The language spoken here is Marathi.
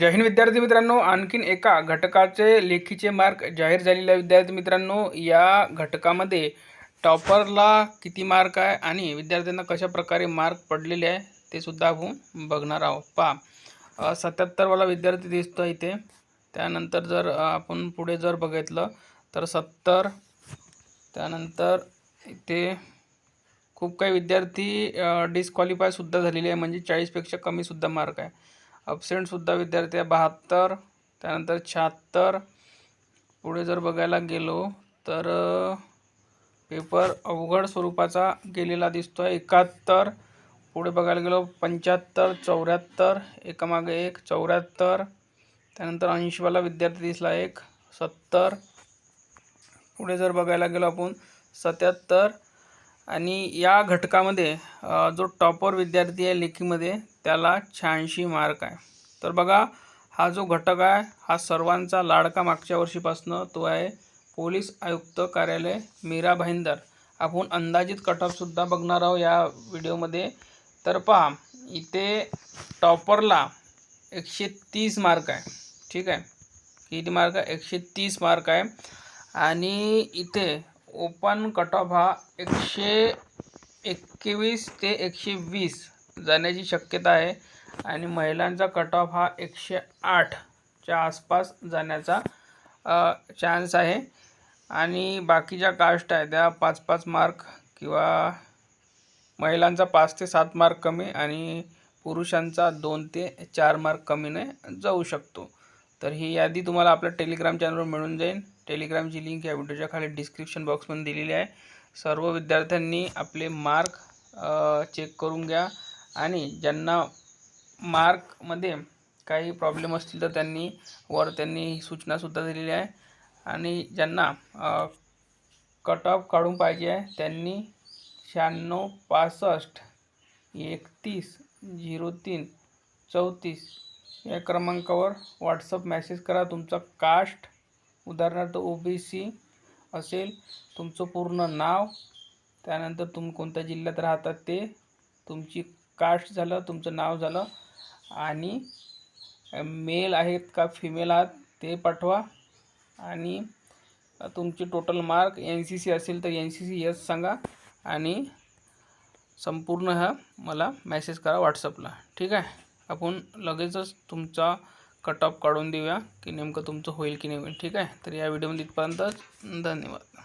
जय हिंद विद्यार्थी मित्रांनो आणखीन एका घटकाचे लेखीचे मार्क जाहीर झालेले विद्यार्थी मित्रांनो या घटकामध्ये टॉपरला किती मार्क आहे आणि विद्यार्थ्यांना कशा प्रकारे मार्क पडलेले आहे ते सुद्धा आपण बघणार आहोत. पहा सत्याहत्तरवाला विद्यार्थी दिसतो आहे इथे. त्यानंतर जर आपण पुढे जर बघितलं तर सत्तर त्यानंतर इथे खूप काही विद्यार्थी डिस्क्वालिफायसुद्धा झालेले आहे. म्हणजे चाळीसपेक्षा कमीसुद्धा मार्क आहे. अबसेंटसुद्धा विद्यार्थी आहे बहात्तर त्यानंतर शहात्तर. पुढे जर बघायला गेलो तर पेपर अवघड स्वरूपाचा गेलेला दिसतो आहे एकाहत्तर. पुढे बघायला गेलो पंच्याहत्तर चौऱ्याहत्तर एकामागे एक चौऱ्याहत्तर. त्यानंतर ऐंशीवाला विद्यार्थी दिसला एक सत्तर. पुढे जर बघायला गेलो आपण सत्याहत्तर. आणि या घटकामध्ये जो टॉपर विद्यार्थी आहे लेखीमध्ये त्याला शहाऐंशी मार्क आहे. तर बघा हा जो घटक आहे हा सर्वांचा लाडका मागच्या वर्षीपासनं तो आहे पोलीस आयुक्त कार्यालय मीरा भाईंदर. आपण अंदाजित कटऑफसुद्धा बघणार आहोत या व्हिडिओमध्ये. तर पहा इथे टॉपरला एकशे तीस मार्क आहे. ठीक आहे? किती मार्क आहे? एकशे तीस मार्क आहे. आणि इथे ओपन कट ऑफ हा एकशे एकवीस ते एकशे वीस जाण्याची शक्यता आहे. आणि महिलांचा कट ऑफ हा एकशे आठच्या आसपास जाण्याचा चान्स आहे. आणि बाकीच्या कास्ट आहे त्या पाच पाच मार्क किंवा महिलांचा पाच ते सात मार्क कमी आणि पुरुषांचा दोन ते चार मार्क कमीने जाऊ शकतो. तर ही यादी तुम्हाला आपल्या टेलिग्राम चॅनलवर मिळून जाईल. टेलिग्रामची लिंक या व्हिडिओच्या खाली डिस्क्रिप्शन बॉक्समध्ये दिलेली आहे. सर्व विद्यार्थ्यांनी आपले मार्क चेक करून घ्या. आणि ज्यांना मार्कमध्ये काही प्रॉब्लेम असतील तर त्यांनी वर त्यांनी सूचनासुद्धा दिलेली आहे. आणि ज्यांना कट ऑफ काढून पाहिजे आहे त्यांनी शहाण्णव पासष्ट एकतीस झिरो तीन चौतीस या क्रमांकावर व्हॉट्सअप मॅसेज करा. तुमचा कास्ट उदाहरणार्थ ओ बी सी असेल तुमचं पूर्ण नाव त्यानंतर तुम्ही कोणत्या जिल्ह्यात राहतात ते तुमची कास्ट झालं तुमचं नाव झालं आणि मेल आहेत का फिमेल आहात ते पाठवा. आणि तुमचे total mark N C C असेल तर एन सी सी यस सांगा आणि संपूर्ण हा मला मेसेज करा व्हॉट्सअपला ठीक आहे? आपण लगेचच तुमचा कट ऑफ काढून देऊया की नेमकं तुमचं होईल की नाही होईल. ठीक आहे? तर या व्हिडिओमध्ये इथपर्यंतच धन्यवाद.